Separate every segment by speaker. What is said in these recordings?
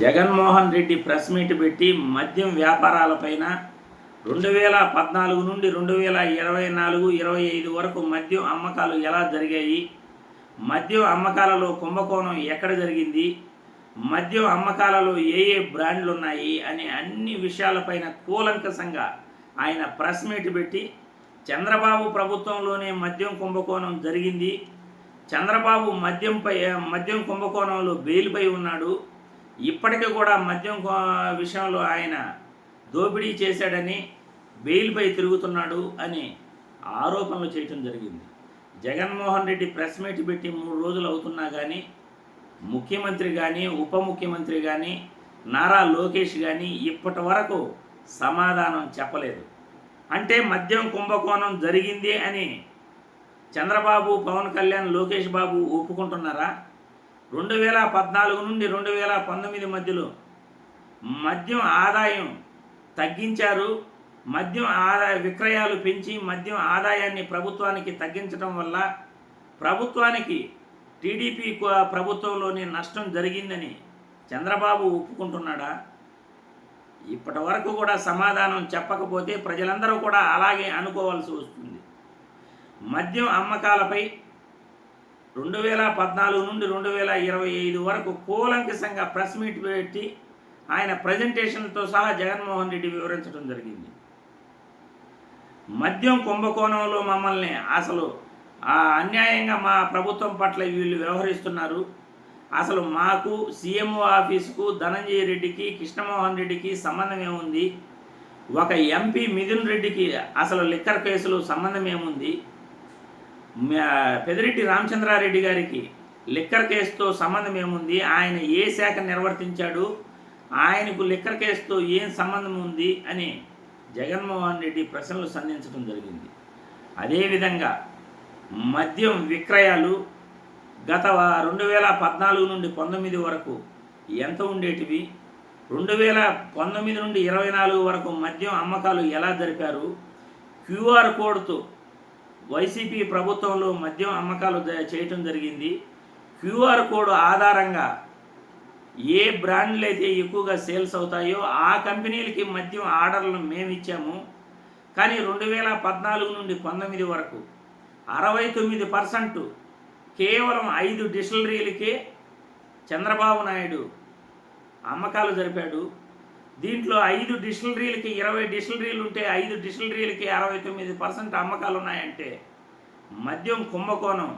Speaker 1: Jaganmohan Reddy press meet పెట్టి మద్యం వ్యాపారాలపైన రెండు వేల పద్నాలుగు నుండి రెండు వేల ఇరవై నాలుగు ఇరవై ఐదు వరకు మద్యం అమ్మకాలు ఎలా జరిగాయి? మద్యం అమ్మకాలలో కుంభకోణం ఎక్కడ జరిగింది? మద్యం అమ్మకాలలో ఏ ఏ బ్రాండ్లు ఉన్నాయి అనే అన్ని విషయాలపైన కూలంకసంగా ఆయన ప్రెస్ మీట్ పెట్టి చంద్రబాబు ప్రభుత్వంలోనే మద్యం కుంభకోణం జరిగింది. చంద్రబాబు మద్యంపై మద్యం కుంభకోణంలో బెయిల్పై ఉన్నాడు. ఇప్పటికీ కూడా మద్యం కో- విషయంలో ఆయన దోపిడీ చేశాడని బెయిల్పై తిరుగుతున్నాడు అని ఆరోపణలు చేయటం జరిగింది. జగన్మోహన్ రెడ్డి ప్రెస్ మీట్ పెట్టి మూడు రోజులు అవుతున్నా కానీ ముఖ్యమంత్రి కానీ ఉప ముఖ్యమంత్రి కానీ నారా లోకేష్ కానీ ఇప్పటి వరకు సమాధానం చెప్పలేదు. అంటే మద్యం కుంభకోణం జరిగింది అని చంద్రబాబు పవన్ కళ్యాణ్ లోకేష్ బాబు ఒప్పుకుంటున్నారా? రెండు వేల పద్నాలుగు నుండి రెండు వేల పంతొమ్మిది మధ్యలో మద్యం ఆదాయం తగ్గించారు. మద్యం ఆదాయ విక్రయాలు పెంచి మద్యం ఆదాయాన్ని ప్రభుత్వానికి తగ్గించడం వల్ల ప్రభుత్వానికి టీడీపీ ప్రభుత్వంలోని నష్టం జరిగిందని చంద్రబాబు ఒప్పుకుంటున్నాడా? ఇప్పటి వరకు కూడా సమాధానం చెప్పకపోతే ప్రజలందరూ కూడా అలాగే అనుకోవాల్సి వస్తుంది. మద్యం అమ్మకాలపై రెండు వేల పద్నాలుగు నుండి రెండు వేల ఇరవై ఐదు వరకు కూలంకిసంగా ప్రెస్ మీట్ పెట్టి ఆయన ప్రజెంటేషన్తో సహా జగన్మోహన్ రెడ్డి వివరించడం జరిగింది. మద్యం కుంభకోణంలో మమ్మల్ని అసలు అన్యాయంగా మా ప్రభుత్వం పట్ల వీళ్ళు వ్యవహరిస్తున్నారు. అసలు మాకు సీఎంఓ ఆఫీసుకు ధనంజయ రెడ్డికి కృష్ణమోహన్ రెడ్డికి సంబంధం ఏముంది? ఒక ఎంపీ మిథున్ రెడ్డికి అసలు లిక్కర్ కేసులు సంబంధం ఏముంది? పెదిరెడ్డి రామచంద్రారెడ్డి గారికి లిక్కర్ కేసుతో సంబంధం ఏముంది? ఆయన ఏ శాఖ నిర్వర్తించాడు? ఆయనకు లిక్కర్ కేసుతో ఏం సంబంధం ఉంది? అని జగన్మోహన్ రెడ్డి ప్రశ్నలు సంధించడం జరిగింది. అదేవిధంగా మద్యం విక్రయాలు గత రెండు వేల పద్నాలుగు నుండి పంతొమ్మిది వరకు ఎంత ఉండేటివి? రెండు వేల పంతొమ్మిది నుండి ఇరవై నాలుగు వరకు మద్యం అమ్మకాలు ఎలా జరిపారు? క్యూఆర్ కోడ్తో వైసీపీ ప్రభుత్వంలో మద్యం అమ్మకాలు చేయటం జరిగింది. క్యూఆర్ కోడ్ ఆధారంగా ఏ బ్రాండ్లు అయితే ఎక్కువగా సేల్స్ అవుతాయో ఆ కంపెనీలకి మద్యం ఆర్డర్లను మేము ఇచ్చాము. కానీ రెండు వేల పద్నాలుగు నుండి పంతొమ్మిది వరకు అరవై తొమ్మిది పర్సెంట్ కేవలం ఐదు డిస్టిలరీలకే చంద్రబాబు నాయుడు అమ్మకాలు జరిపాడు. దీంట్లో ఐదు డిస్టిలరీలకి ఇరవై డిస్టిలరీలు ఉంటే ఐదు డిస్టిలరీలకి అరవై తొమ్మిది పర్సెంట్ అమ్మకాలు ఉన్నాయంటే మద్యం కుంభకోణం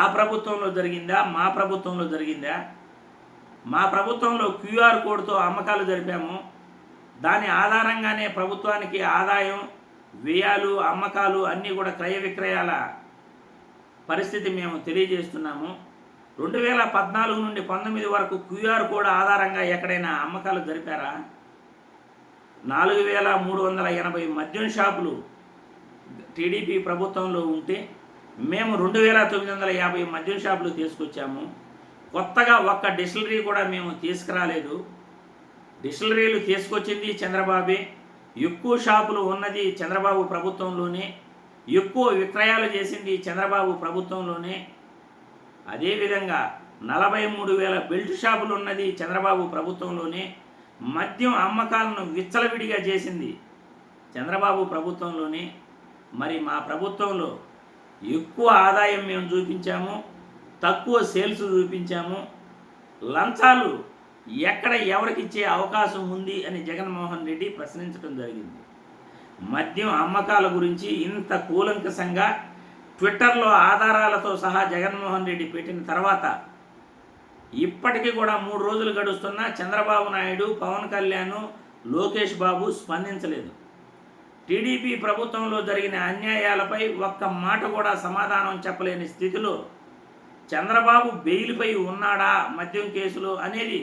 Speaker 1: ఆ ప్రభుత్వంలో జరిగిందా? మా ప్రభుత్వంలో జరిగిందా? మా ప్రభుత్వంలో క్యూఆర్ కోడ్తో అమ్మకాలు జరిపాము. దాని ఆధారంగానే ప్రభుత్వానికి ఆదాయం వ్యయాలు అమ్మకాలు అన్నీ కూడా క్రయ విక్రయాల పరిస్థితి మేము తెలియజేస్తున్నాము. రెండు వేల పద్నాలుగు నుండి పంతొమ్మిది వరకు క్యూఆర్ కోడ్ ఆధారంగా ఎక్కడైనా అమ్మకాలు జరిపారా? నాలుగు వేల మూడు వందల ఎనభై మద్యం షాపులు టీడీపీ ప్రభుత్వంలో ఉంటే మేము రెండు వేల తొమ్మిది వందల యాభై మద్యం షాపులు తీసుకొచ్చాము. కొత్తగా ఒక్క డిస్టిలరీ కూడా మేము తీసుకురాలేదు. డిస్టిలరీలు తీసుకొచ్చింది చంద్రబాబే. ఎక్కువ షాపులు ఉన్నది చంద్రబాబు ప్రభుత్వంలోనే. ఎక్కువ విక్రయాలు చేసింది చంద్రబాబు ప్రభుత్వంలోనే. అదేవిధంగా నలభై మూడు వేల బెల్ట్ షాపులు ఉన్నది చంద్రబాబు ప్రభుత్వంలోనే. మద్యం అమ్మకాలను విచ్చలవిడిగా చేసింది చంద్రబాబు ప్రభుత్వంలోనే. మరి మా ప్రభుత్వంలో ఎక్కువ ఆదాయం మేము చూపించాము తక్కువ సేల్స్ చూపించాము. లంచాలు ఎక్కడ ఎవరికి ఇచ్చే అవకాశం ఉంది అని జగన్మోహన్ రెడ్డి ప్రశ్నించడం జరిగింది. మద్యం అమ్మకాల గురించి ఇంత కూలంకషంగా ట్విట్టర్లో ఆధారాలతో సహా జగన్మోహన్ రెడ్డి పెట్టిన తర్వాత ఇప్పటికీ కూడా మూడు రోజులు గడుస్తున్నా చంద్రబాబు నాయుడు పవన్ కళ్యాణ్ లోకేష్ బాబు స్పందించలేదు. టీడీపీ ప్రభుత్వంలో జరిగిన అన్యాయాలపై ఒక్క మాట కూడా సమాధానం చెప్పలేని స్థితిలో చంద్రబాబు బెయిల్పై ఉన్నాడా మద్యం కేసులో అనేది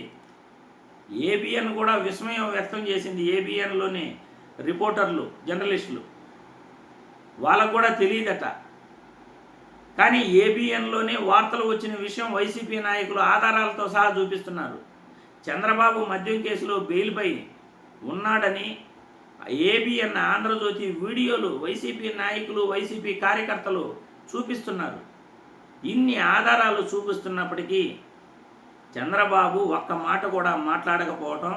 Speaker 1: ఏబిఎన్ కూడా విస్మయం వ్యక్తం చేసింది ఏబిఎన్లోని రిపోర్టర్లు జర్నలిస్టులు. వాళ్ళకు కూడా తెలియదట. కానీ ఏబిఎన్లోనే వార్తలు వచ్చిన విషయం వైసీపీ నాయకులు ఆధారాలతో సహా చూపిస్తున్నారు. చంద్రబాబు మద్యం కేసులో బెయిల్పై ఉన్నాడని ఏబిఎన్ ఆంధ్రజ్యోతి వీడియోలు వైసీపీ నాయకులు వైసీపీ కార్యకర్తలు చూపిస్తున్నారు. ఇన్ని ఆధారాలు చూపిస్తున్నప్పటికీ చంద్రబాబు ఒక్క మాట కూడా మాట్లాడకపోవటం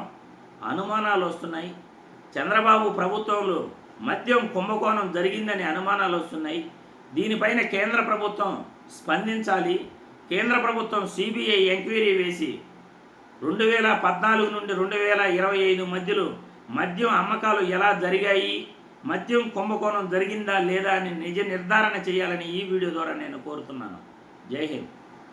Speaker 1: అనుమానాలు వస్తున్నాయి. చంద్రబాబు ప్రభుత్వంలో మద్యం కుంభకోణం జరిగిందని అనుమానాలు వస్తున్నాయి. దీనిపైన కేంద్ర ప్రభుత్వం స్పందించాలి. కేంద్ర ప్రభుత్వం సిబిఐ ఎంక్వైరీ వేసి రెండు వేల పద్నాలుగు నుండి రెండు వేల ఇరవై ఐదు మధ్యలో మద్యం అమ్మకాలు ఎలా జరిగాయి? మద్యం కుంభకోణం జరిగిందా లేదా అని నిజ నిర్ధారణ చేయాలని ఈ వీడియో ద్వారా నేను కోరుతున్నాను. జై హింద్.